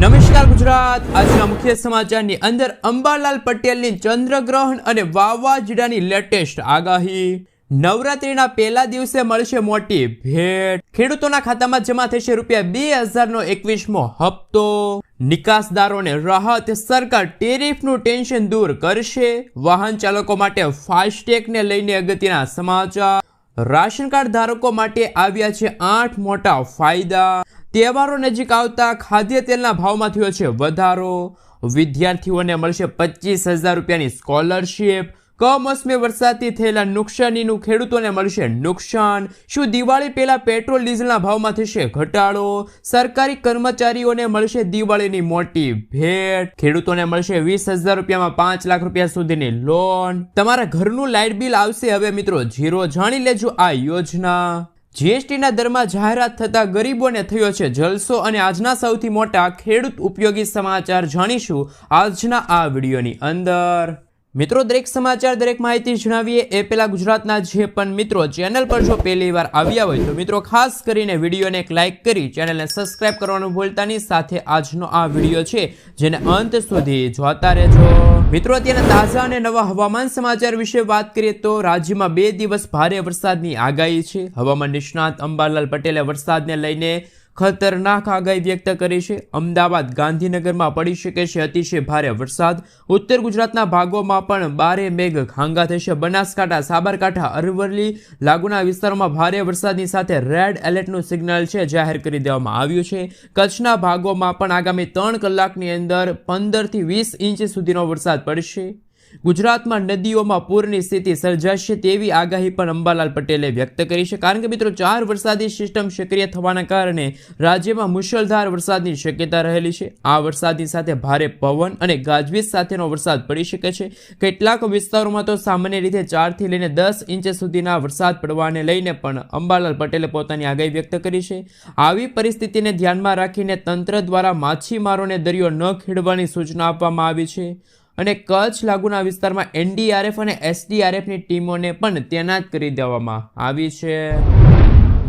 નમસ્કાર ગુજરાત. આજના મુખ્ય સમાચારની અંદર અંબાલાલ પટેલની ચંદ્રગ્રહણ અને વાવાઝોડાની લેટેસ્ટ આગાહી. નવરાત્રીના પહેલા દિવસે મળશે મોટી ભેટ. ખેડૂતોના ખાતામાં જમા થશે રૂપિયા બે હજારનો એકવીસમો હપ્તો. નિકાસદારોને રાહત, સરકાર ટેરિફનું ટેન્શન દૂર કરશે. વાહન ચાલકો માટે ફાસ્ટેગને લઈને અગત્યના સમાચાર. રાશન કાર્ડ ધારકો માટે આવ્યા છે આઠ મોટા ફાયદા. તહેવારો નજીક આવતા ખાદ્ય તેલના ભાવમાં થયો છે વધારો. વિદ્યાર્થીઓને મળશે પચીસ હજાર રૂપિયાની સ્કોલરશીપ. કમોસમી વરસાદથી થયેલા નુકસાનીનું ખેડૂતોને મળશે નુકસાન. શું દિવાળી પહેલા પેટ્રોલ, ડીઝલના ભાવમાં થશે ઘટાડો? સરકારી કર્મચારીઓને મળશે દિવાળીની મોટી ભેટ. ખેડૂતોને મળશે વીસ હજાર રૂપિયામાં પાંચ લાખ રૂપિયા સુધીની લોન. તમારા ઘરનું લાઇટ બિલ આવશે. હવે મિત્રો, જીરો જાણી લેજો આ યોજના. જીએસટીના દરમાં જાહેરાત થતા ગરીબોને થયો છે જલસો અને આજના સૌથી મોટા ખેડૂત ઉપયોગી સમાચાર જાણીશું આજના આ વિડીયોની અંદર. મિત્રો, દરેક સમાચાર, દરેક માહિતી જણાવીએ એ પહેલાં ગુજરાતના જે પણ મિત્રો ચેનલ પર જો પહેલી વાર આવ્યા હોય તો મિત્રો, ખાસ કરીને વિડીયોને એક લાઇક કરી ચેનલને સબસ્ક્રાઇબ કરવાનું ભૂલતા નહીં. સાથે આજનો આ વીડિયો છે, જેને અંત સુધી જોતા રહેજો. મિત્રો, અત્યારે તાજા અને નવા હવામાન સમાચાર વિશે વાત કરીએ તો રાજ્યમાં બે દિવસ ભારે વરસાદની આગાહી છે. હવામાન નિષ્ણાત અંબાલાલ પટેલે વરસાદને લઈને ખતરનાક આગાહી વ્યક્ત કરી છે. અમદાવાદ ગાંધીનગરમાં પડી શકે છે અતિશય ભારે વરસાદ. ઉત્તર ગુજરાતના ભાગોમાં પણ બારે મેઘ ખાંગા થશે. બનાસકાંઠા, સાબરકાંઠા, અરવલ્લી લાગુના વિસ્તારોમાં ભારે વરસાદની સાથે રેડ એલર્ટનું સિગ્નલ છે જાહેર કરી દેવામાં આવ્યું છે. કચ્છના ભાગોમાં પણ આગામી ત્રણ કલાકની અંદર પંદરથી વીસ ઇંચ સુધીનો વરસાદ પડશે. ગુજરાતમાં નદીઓમાં પૂરની સ્થિતિ સર્જાશે તેવી આગાહી પણ અંબાલાલ પટેલે વ્યક્ત કરી છે. કારણ કે મિત્રો, ચાર વરસાદી સિસ્ટમ સક્રિય થવાના કારણે રાજ્યમાં મુશળધાર વરસાદની શક્યતા રહેલી છે. આ વરસાદની સાથે ભારે પવન અને ગાજવીજ સાથેનો વરસાદ પડી શકે છે. કેટલાક વિસ્તારોમાં તો સામાન્ય રીતે ચારથી લઈને દસ ઇંચ સુધીના વરસાદ પડવાને લઈને પણ અંબાલાલ પટેલે પોતાની આગાહી વ્યક્ત કરી છે. આવી પરિસ્થિતિને ધ્યાનમાં રાખીને તંત્ર દ્વારા માછીમારોને દરિયો ન ખેડવાની સૂચના આપવામાં આવી છે. અને કચ્છ લાગુના વિસ્તારમાં એનડીઆરએફ અને એસડીઆરએફની ટીમોને પણ તૈનાત કરી દેવામાં આવી છે.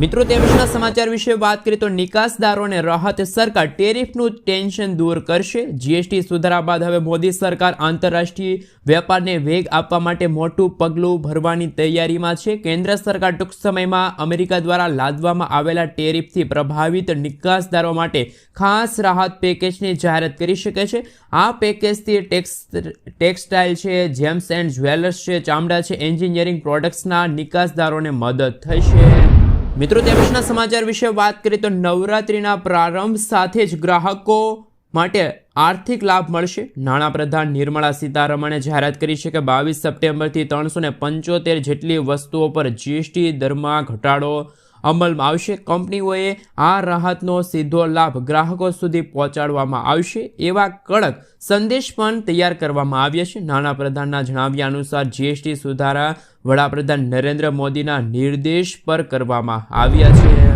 મિત્રો, તે સમાચાર વિશે વાત કરીએ તો નિકાસદારોને રાહત સરકાર ટેરિફનું ટેન્શન દૂર કરશે. જીએસટી સુધારા બાદ હવે મોદી સરકાર આંતરરાષ્ટ્રીય વેપારને વેગ આપવા માટે મોટું પગલું ભરવાની તૈયારીમાં છે. કેન્દ્ર સરકાર ટૂંક સમયમાં અમેરિકા દ્વારા લાદવામાં આવેલા ટેરિફથી પ્રભાવિત નિકાસદારો માટે ખાસ રાહત પેકેજની જાહેરાત કરી શકે છે. આ પેકેજથી ટેક્સ, ટેક્સટાઇલ છે, જેમ્સ એન્ડ જ્વેલર્સ છે, ચામડા છે, એન્જિનિયરિંગ પ્રોડક્ટ્સના નિકાસદારોને મદદ થશે. મિત્રો, તે સમાચાર વિશે વાત કરીએ તો નવરાત્રિના પ્રારંભ સાથે જ ગ્રાહકો માટે આર્થિક લાભ મળશે. નાણાપ્રધાન નિર્મળા સીતારમણે જાહેરાત કરી છે કે બાવીસ સપ્ટેમ્બરથી ત્રણસો પંચોતેર જેટલી વસ્તુઓ પર જીએસટી દરમાં ઘટાડો અમલમાં આવશે. કંપનીઓએ આ રાહતનો સીધો લાભ ગ્રાહકો સુધી પહોંચાડવામાં આવશે એવા કડક સંદેશ પણ તૈયાર કરવામાં આવ્યા છે. નાણાપ્રધાનના જણાવ્યા અનુસાર જીએસટી સુધારા વડાપ્રધાન નરેન્દ્ર મોદીના નિર્દેશ પર કરવામાં આવ્યા છે.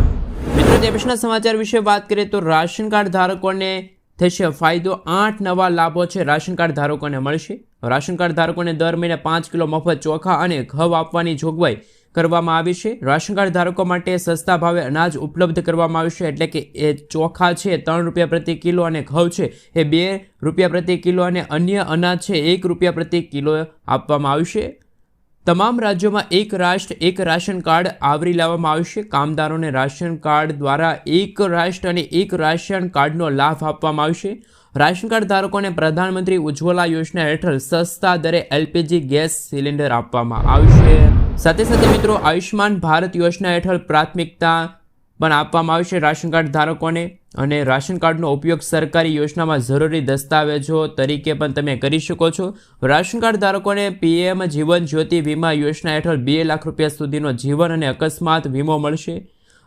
મિત્રો, તે સમાચાર વિશે વાત કરીએ તો રાશન કાર્ડ ધારકોને થશે ફાયદો. આઠ નવા લાભો છે રાશન કાર્ડ ધારકોને મળશે. રાશન કાર્ડ ધારકોને દર મહિને પાંચ કિલો મફત ચોખા અને ઘઉં આપવાની જોગવાઈ કરવામાં આવી છે. રાશન કાર્ડ ધારકો માટે સસ્તા ભાવે અનાજ ઉપલબ્ધ કરવામાં આવશે એટલે કે એ ચોખા છે, ત્રણ રૂપિયા પ્રતિ કિલો અને ઘઉં છે, એ બે રૂપિયા પ્રતિ કિલો અને અન્ય અનાજ છે, એક રૂપિયા પ્રતિ કિલો આપવામાં આવશે તમામ રાજ્યોમાં એક રાષ્ટ્ર, એક રાશન કાર્ડ આવરી લેવામાં આવશે કામદારોને રાશન કાર્ડ દ્વારા એક રાષ્ટ્ર અને એક રાશન કાર્ડનો લાભ આપવામાં આવશે રાશન કાર્ડ ધારકોને પ્રધાનમંત્રી ઉજ્જવલા યોજના હેઠળ સસ્તા દરે એલપીજી ગેસ સિલિન્ડર આપવામાં આવશે સાથે સાથે મિત્રો, આયુષ્યમાન ભારત યોજના હેઠળ પ્રાથમિકતા પણ આપવામાં આવશે રાશન કાર્ડ ધારકોને. અને રાશન કાર્ડનો ઉપયોગ સરકારી યોજનામાં જરૂરી દસ્તાવેજો તરીકે પણ તમે કરી શકો છો. રાશન કાર્ડ ધારકોને પીએમ જીવન જ્યોતિ વીમા યોજના હેઠળ બે લાખ રૂપિયા સુધીનો જીવન અને અકસ્માત વીમો મળશે.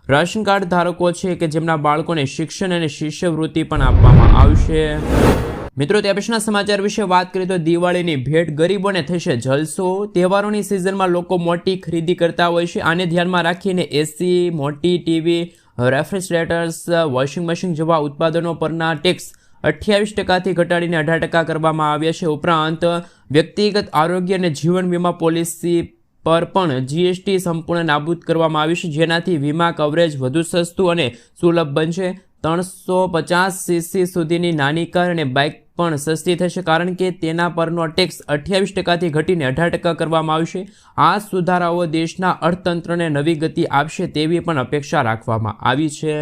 રાશન કાર્ડ ધારકો છે કે જેમના બાળકોને શિક્ષણ અને શિષ્યવૃત્તિ પણ આપવામાં આવશે. મિત્રો, તે સમાચાર વિશે વાત કરીએ તો દિવાળીની ભેટ ગરીબોને થશે. જલસો તહેવારોની સિઝનમાં લોકો મોટી ખરીદી કરતા હોય છે. આને ધ્યાનમાં રાખીને એસી મોટી ટીવી રેફ્રિજરેટર્સ વોશિંગ મશીન જેવા ઉત્પાદનો પરના ટેક્સ અઠ્યાવીસ ટકાથી ઘટાડીને અઢાર ટકા કરવામાં આવ્યા છે. ઉપરાંત વ્યક્તિગત આરોગ્ય અને જીવન વીમા પોલિસી પર પણ જીએસટી સંપૂર્ણ નાબૂદ કરવામાં આવ્યું છે. જેનાથી વીમા કવરેજ વધુ સસ્તું અને સુલભ બનશે. ત્રણસો પચાસ સીસી સુધીની નાની કાર અને બાઇક પણ સસ્તી થશે, કારણ કે તેના પરનો ટેક્સ અઠ્યાવીસ ટકાથી ઘટીને અઢાર ટકા કરવામાં આવશે. આ સુધારાઓ દેશના અર્થતંત્રને નવી ગતિ આપશે તેવી પણ અપેક્ષા રાખવામાં આવી છે.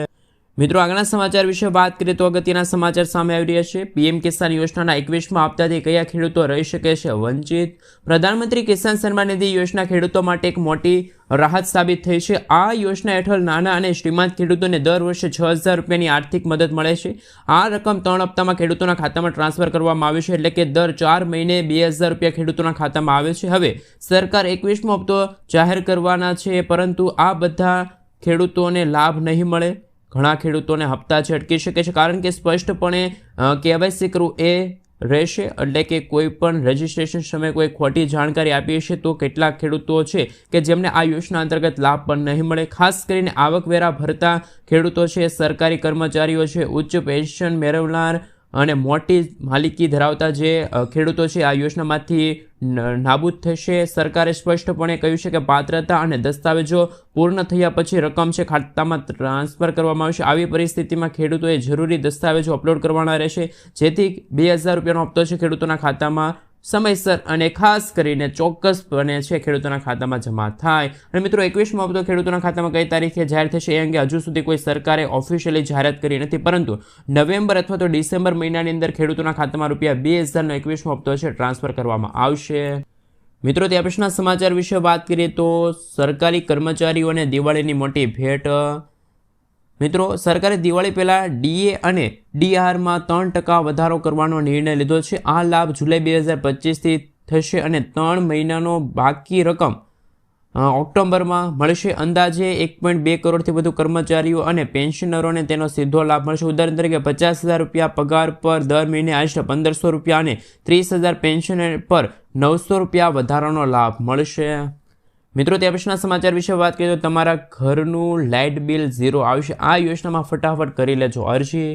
મિત્રો, આગળના સમાચાર વિશે વાત કરીએ તો અગત્યના સમાચાર સામે આવી રહ્યા છે. પીએમ કિસાન યોજનાના એકવીસમાં હપ્તાથી કયા ખેડૂતો રહી શકે છે? વંચિત પ્રધાનમંત્રી કિસાન સન્માન નિધિ યોજના ખેડૂતો માટે એક મોટી રાહત સાબિત થઈ છે. આ યોજના હેઠળ નાના અને શ્રીમંત ખેડૂતોને દર વર્ષે છ હજાર રૂપિયાની આર્થિક મદદ મળે છે. આ રકમ ત્રણ હપ્તામાં ખેડૂતોના ખાતામાં ટ્રાન્સફર કરવામાં આવે છે, એટલે કે દર ચાર મહિને બે હજાર રૂપિયા ખેડૂતોના ખાતામાં આવે છે. હવે, સરકાર એકવીસમો હપ્તો જાહેર કરવાના છે, પરંતુ આ બધા ખેડૂતોને લાભ નહીં મળે. ઘણા ખેડૂતોને હપ્તા છે અટકી શકે છે, કારણ કે સ્પષ્ટપણે કેવાયસી કરવું એ રહેશે એટલે કે કોઈ પણ રજિસ્ટ્રેશન સમયે કોઈ ખોટી જાણકારી આપી હશે તો કેટલાક ખેડૂતો છે કે જેમને આ યોજના અંતર્ગત લાભ પણ નહીં મળે. ખાસ કરીને આવકવેરા ભરતા ખેડૂતો છે, સરકારી કર્મચારીઓ છે, ઉચ્ચ પેન્શન મેળવનાર અને મોટી માલિકી ધરાવતા જે ખેડૂતો છે, આ યોજનામાંથી નાબૂદ થશે. સરકારે સ્પષ્ટપણે કહ્યું છે કે પાત્રતા અને દસ્તાવેજો પૂર્ણ થયા પછી રકમ છે, ખાતામાં ટ્રાન્સફર કરવામાં આવશે. આવી પરિસ્થિતિમાં ખેડૂતોએ જરૂરી દસ્તાવેજો અપલોડ કરવાના રહેશે. જેથી બે હજાર રૂપિયાનો હપ્તો છે ખેડૂતોના ખાતામાં સમયસર અને ખાસ કરીને ચોક્કસપણે છે ખેડૂતોના ખાતામાં જમા થાય. અને મિત્રો, એકવીસમો હપ્તો ખેડૂતોના ખાતામાં કઈ તારીખે જાહેર થશે એ અંગે હજુ સુધી કોઈ સરકારે ઓફિશિયલી જાહેરાત કરી નથી. પરંતુ નવેમ્બર અથવા તો ડિસેમ્બર મહિનાની અંદર ખેડૂતોના ખાતામાં રૂપિયા બે હજારનો એકવીસમો હપ્તો છે, ટ્રાન્સફર કરવામાં આવશે. મિત્રો ત્યાં પછીના સમાચાર વિશે વાત કરીએ તો સરકારી કર્મચારીઓને દિવાળીની મોટી ભેટ મિત્રો, સરકારે દિવાળી પહેલાં ડીએ અને ડીઆરમાં ત્રણ ટકા વધારો કરવાનો નિર્ણય લીધો છે. આ લાભ જુલાઈ બે હજાર પચીસથી થશે અને ત્રણ મહિનાનો બાકી રકમ ઓક્ટોબરમાં મળશે. અંદાજે એક પોઈન્ટ બે કરોડથી વધુ કર્મચારીઓ અને પેન્શનરોને તેનો સીધો લાભ મળશે. ઉદાહરણ તરીકે, પચાસ હજાર રૂપિયા પગાર પર દર મહિને આશરે પંદરસો રૂપિયા અને ત્રીસ હજાર પેન્શન પર નવસો રૂપિયા વધારાનો લાભ મળશે. મિત્રો, તે પછીના સમાચાર વિશે વાત કરીએ તો તમારા ઘરનું લાઇટ બિલ ઝીરો આવશે. આ યોજનામાં ફટાફટ કરી લેજો. અરજી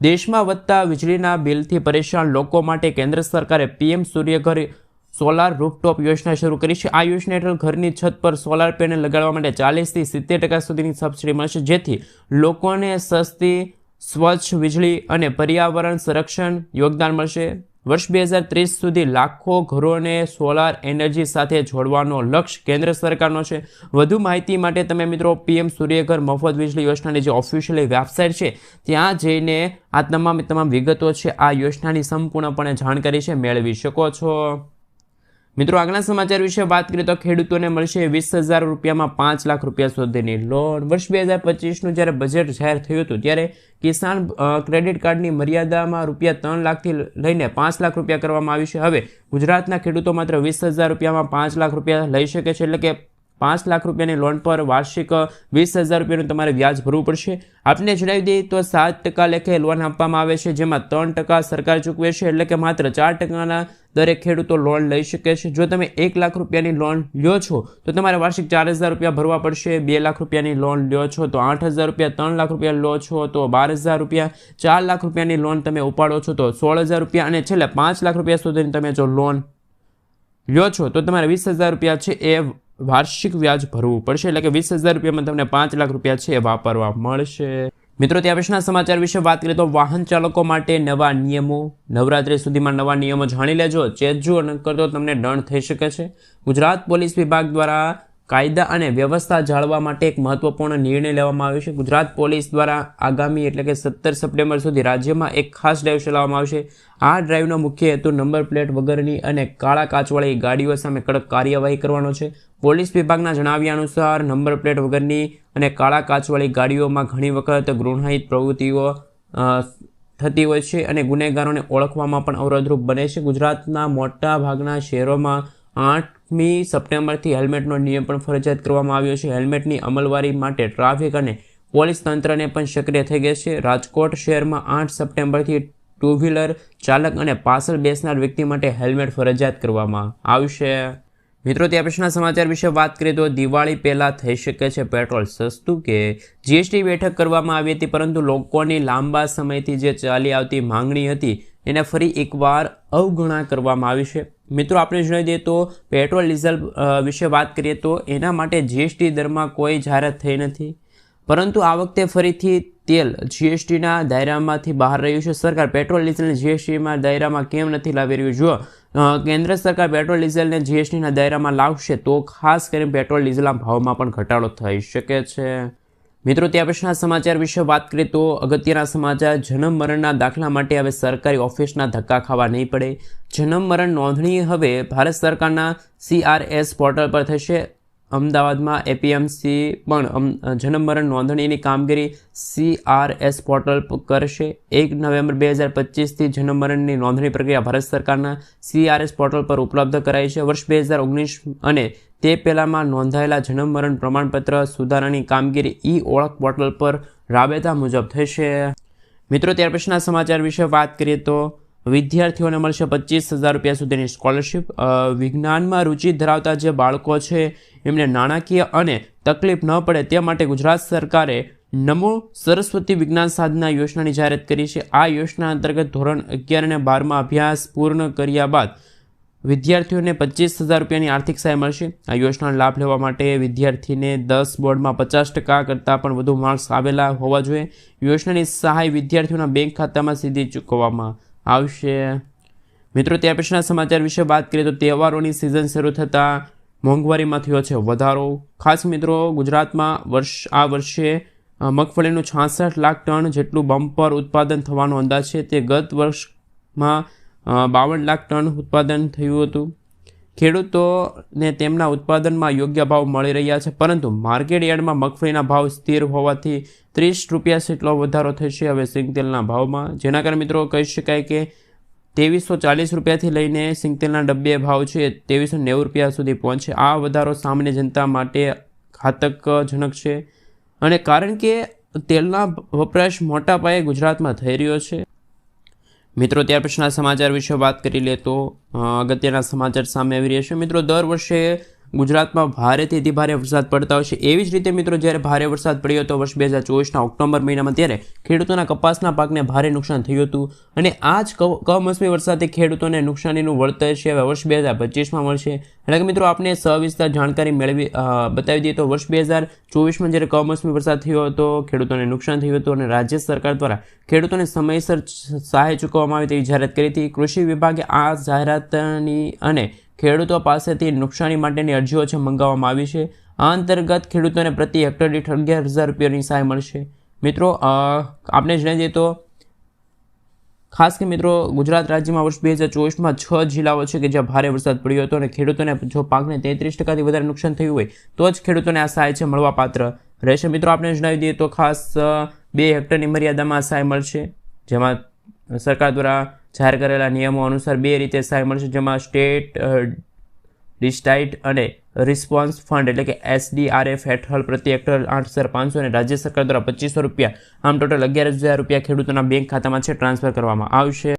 દેશમાં વધતા વીજળીના બિલથી પરેશાન લોકો માટે કેન્દ્ર સરકારે પીએમ સૂર્યઘર સોલાર રૂફટોપ યોજના શરૂ કરી છે. આ યોજના હેઠળ ઘરની છત પર સોલાર પેનલ લગાડવા માટે ચાલીસથી સિત્તેર ટકા સુધીની સબસિડી મળશે. જેથી લોકોને સસ્તી, સ્વચ્છ વીજળી અને પર્યાવરણ સંરક્ષણ યોગદાન મળશે. વર્ષ બે હજાર ત્રીસ સુધી લાખો ઘરોને સોલાર એનર્જી સાથે જોડવાનો લક્ષ્ય કેન્દ્ર સરકારનો છે. વધુ માહિતી માટે તમે મિત્રો પીએમ સૂર્યઘર મફત વીજળી યોજનાની જે ઓફિશિયલી વેબસાઇટ છે, ત્યાં જઈને આ તમામ તમામ વિગતો છે, આ યોજનાની સંપૂર્ણપણે જાણકારી છે, મેળવી શકો છો. મિત્રો, આગલા સમાચાર વિશે વાત કરીએ તો ખેડૂતોને મળશે વીસ હજાર રૂપિયામાં પાંચ લાખ રૂપિયા સુધીની લોન વર્ષ બે હજાર પચીસનું જ્યારે બજેટ જાહેર થયું હતું, ત્યારે કિસાન ક્રેડિટ કાર્ડની મર્યાદામાં રૂપિયા ત્રણ લાખથી લઈને પાંચ લાખ રૂપિયા કરવામાં આવ્યું છે. હવે ગુજરાતના ખેડૂતો માત્ર વીસ હજાર રૂપિયામાં પાંચ લાખ રૂપિયા લઈ શકે છે, એટલે કે પાંચ લાખ રૂપિયાની લોન પર વાર્ષિક વીસ હજાર રૂપિયાનું તમારે વ્યાજ ભરવું પડશે. આપને જણાવી દઈએ તો સાત ટકા લેખે લોન આપવામાં આવે છે, જેમાં ત્રણ ટકા સરકાર ચૂકવે છે, એટલે કે માત્ર ચાર ટકાના દરેક ખેડૂતો લોન લઈ શકે છે. જો તમે એક લાખ રૂપિયાની લોન લ્યો છો, તો તમારે વાર્ષિક ચાર હજાર રૂપિયા ભરવા પડશે. બે લાખ રૂપિયાની લોન લ્યો છો, તો આઠ હજાર રૂપિયા, ત્રણ લાખ રૂપિયા લો છો, તો બાર હજાર રૂપિયા. ચાર લાખ રૂપિયાની લોન તમે ઉપાડો છો, તો સોળ હજાર રૂપિયા અને છેલ્લે પાંચ લાખ રૂપિયા સુધીની તમે જો લોન લ્યો છો, તો તમારે વીસ હજાર રૂપિયા છે એ વાર્ષિક વ્યાજ ભરવું પડશે. એટલે કે વીસ હજાર રૂપિયામાં તમને પાંચ લાખ રૂપિયા છે એ વાપરવા મળશે. મિત્રો ત્યાં પછીના સમાચાર વિશે વાત કરીએ તો વાહન ચાલકો માટે નવા નિયમો, નવરાત્રી સુધીમાં નવા નિયમો જાણી લેજો, ચેતજો નકર તો તમને દંડ થઈ શકે છે. ગુજરાત પોલીસ વિભાગ દ્વારા કાયદા અને વ્યવસ્થા જાળવવા માટે એક મહત્વપૂર્ણ નિર્ણય લેવામાં આવ્યો છે. ગુજરાત પોલીસ દ્વારા આગામી એટલે કે સત્તર સપ્ટેમ્બર સુધી રાજ્યમાં એક ખાસ ડ્રાઈવ ચલાવવામાં આવશે. આ ડ્રાઈવનો મુખ્ય હેતુ નંબર પ્લેટ વગરની અને કાળા કાચવાળી ગાડીઓ સામે કડક કાર્યવાહી કરવાનો છે. પોલીસ વિભાગના જણાવ્યા અનુસાર નંબર પ્લેટ વગરની અને કાળા કાચવાળી ગાડીઓમાં ઘણી વખત ગૃહહિત પ્રવૃત્તિઓ થતી હોય છે અને ગુનેગારોને ઓળખવામાં પણ અવરોધરૂપ બને છે. ગુજરાતના મોટા ભાગના શહેરોમાં આઠમી સપ્ટેમ્બરથી હેલ્મેટનો નિયમ પણ ફરજિયાત કરવામાં આવ્યો છે. હેલ્મેટની અમલવારી માટે ટ્રાફિક અને પોલીસ તંત્રને પણ સક્રિય થઈ ગયા છે. રાજકોટ શહેરમાં આઠ સપ્ટેમ્બરથી ટુ વ્હીલર ચાલક અને પાછળ બેસનાર વ્યક્તિ માટે હેલ્મેટ ફરજિયાત કરવામાં આવશે. મિત્રો ત્યાં પછીના સમાચાર વિશે વાત કરીએ તો દિવાળી પહેલાં થઈ શકે છે પેટ્રોલ સસ્તું કે જીએસટી બેઠક કરવામાં આવી હતી, પરંતુ લોકોની લાંબા સમયથી જે ચાલી આવતી માંગણી હતી એને ફરી એકવાર અવગણના કરવામાં આવી છે. મિત્રો, આપણે જણાવી દઈએ તો પેટ્રોલ, ડીઝલ વિશે વાત કરીએ તો એના માટે જીએસટી દરમાં કોઈ જાહેરાત થઈ નથી. પરંતુ આ વખતે ફરીથી તેલ જીએસટીના દાયરામાંથી બહાર રહ્યું છે. સરકાર પેટ્રોલ ડીઝલને જીએસટીમાં દાયરામાં કેમ નથી લાવી રહ્યું? જો કેન્દ્ર સરકાર પેટ્રોલ ડીઝલને જીએસટીના દાયરામાં લાવશે તો ખાસ કરીને પેટ્રોલ, ડીઝલના ભાવમાં પણ ઘટાડો થઈ શકે છે. મિત્રો ત્યાં પછીના સમાચાર વિશે વાત કરીએ તો અગત્યના સમાચાર, જન્મ મરણના દાખલા માટે હવે સરકારી ઓફિસના ધક્કા ખાવા નહીં પડે. જન્મ મરણ નોંધણી હવે ભારત સરકારના સીઆરએસ પોર્ટલ પર થશે. અમદાવાદમાં એપીએમસી પણ જન્મ મરણ નોંધણીની કામગીરી સીઆરએસ પોર્ટલ પર કરશે. એક નવેમ્બર બે હજાર પચીસથી જન્મ મરણની નોંધણી પ્રક્રિયા ભારત સરકારના સીઆરએસ પોર્ટલ પર ઉપલબ્ધ કરાઈ છે. વર્ષ બે હજાર ઓગણીસ અને તે પહેલાંમાં નોંધાયેલા જન્મ મરણ પ્રમાણપત્ર સુધારાની કામગીરી ઈ ઓળખ પોર્ટલ પર રાબેતા મુજબ થશે. મિત્રો, ત્યાર પછીના સમાચાર વિશે વાત કરીએ તો વિદ્યાર્થીઓને મળશે પચીસ હજાર રૂપિયા સુધીની સ્કોલરશિપ વિજ્ઞાનમાં રુચિ ધરાવતા જે બાળકો છે, એમને નાણાકીય અને તકલીફ ન પડે તે માટે ગુજરાત સરકારે નમો સરસ્વતી વિજ્ઞાન સાધના યોજનાની જાહેરાત કરી છે. આ યોજના અંતર્ગત ધોરણ અગિયાર અને બારમાં અભ્યાસ પૂર્ણ કર્યા બાદ વિદ્યાર્થીઓને પચીસ હજાર રૂપિયાની આર્થિક સહાય મળશે. આ યોજનાનો લાભ લેવા માટે વિદ્યાર્થીને દસ બોર્ડમાં પચાસ ટકા કરતાં પણ વધુ માર્ક્સ આવેલા હોવા જોઈએ. યોજનાની સહાય વિદ્યાર્થીઓના બેંક ખાતામાં સીધી ચૂકવવામાં આવશે. મિત્રો ત્યાર પછીના સમાચાર વિશે વાત કરીએ તો તહેવારોની સિઝન શરૂ થતાં મોંઘવારીમાં થયો છે વધારો. ખાસ મિત્રો, ગુજરાતમાં વર્ષ, આ વર્ષે મગફળીનું છાસઠ લાખ ટન જેટલું બમ્પર ઉત્પાદન થવાનો અંદાજ છે. તે ગત વર્ષમાં બાવન લાખ ટન ઉત્પાદન થયું હતું. ખેડૂતોને તેમના ઉત્પાદનમાં યોગ્ય ભાવ મળી રહ્યા છે, પરંતુ માર્કેટ યાર્ડમાં મગફળીના ભાવ સ્થિર હોવાથી ત્રીસ રૂપિયા જેટલો વધારો થશે હવે સિંગતેલના ભાવમાં. જેના કારણે મિત્રો કહી શકાય કે ત્રેવીસો ચાલીસ રૂપિયાથી લઈને સિંગતેલના ડબ્બે ભાવ છે ત્રેવીસો નેવું રૂપિયા સુધી પહોંચે. આ વધારો સામાન્ય જનતા માટે ઘાતકજનક છે. અને કારણ કે તેલના વપરાશ મોટા પાયે ગુજરાતમાં થઈ રહ્યો છે. મિત્રો, ત્યાર પછીના સમાચાર વિશે વાત કરી લે તો અગત્યના સમાચાર સામે આવી રહ્યા છે. મિત્રો, દર વર્ષે ગુજરાતમાં ભારેથી અતિ ભારે વરસાદ પડતા હોય છે. એવી જ રીતે મિત્રો, જ્યારે ભારે વરસાદ પડ્યો હતો વર્ષ બે હજાર ચોવીસના ઓક્ટોબર મહિનામાં ત્યારે ખેડૂતોના કપાસના પાકને ભારે નુકસાન થયું હતું. અને આ જ કમોસમી વરસાદથી ખેડૂતોને નુકસાનીનું વળતર છે, હવે વર્ષ બે હજાર પચીસમાં મળશે. એટલે કે મિત્રો આપણે સવિસ્તાર જાણકારી મેળવી બતાવી દઈએ તો વર્ષ બે હજાર ચોવીસમાં જ્યારે કમોસમી વરસાદ થયો હતો, ખેડૂતોને નુકસાન થયું હતું અને રાજ્ય સરકાર દ્વારા ખેડૂતોને સમયસર સહાય ચૂકવવામાં આવે તેવી જાહેરાત કરી હતી. કૃષિ વિભાગે આ જાહેરાતની અને ખેડૂતો પાસેથી નુકસાની માટેની અરજીઓ છે મંગાવવામાં આવી છે. આ અંતર્ગત ખેડૂતોને પ્રતિ હેક્ટર દીઠ અગિયાર હજાર રૂપિયાની સહાય મળશે. મિત્રો આપણે જણાવી દઈએ તો, ખાસ કે મિત્રો, ગુજરાત રાજ્યમાં વર્ષ બે હજાર ચોવીસમાં છ જિલ્લાઓ છે કે જ્યાં ભારે વરસાદ પડ્યો હતો અને ખેડૂતોને જો પાકને તેત્રીસ ટકાથી વધારે નુકસાન થયું હોય, તો જ ખેડૂતોને આ સહાય છે મળવા પાત્ર રહેશે. મિત્રો આપણે જણાવી દઈએ તો ખાસ બે હેક્ટરની મર્યાદામાં સહાય મળશે, જેમાં સરકાર દ્વારા જાહેર કરેલા નિયમો અનુસાર બે રીતે સહાય મળશે જેમાં સ્ટેટ ડિસ્ટાઇટ અને રિસ્પોન્સ ફંડ, એટલે કે એસડીઆરએફ હેઠળ પ્રતિ હેક્ટર આઠ હજાર પાંચસો અને રાજ્ય સરકાર દ્વારા પચીસો રૂપિયા, આમ ટોટલ અગિયાર હજાર રૂપિયા ખેડૂતોના બેંક ખાતામાં છે, ટ્રાન્સફર કરવામાં આવશે.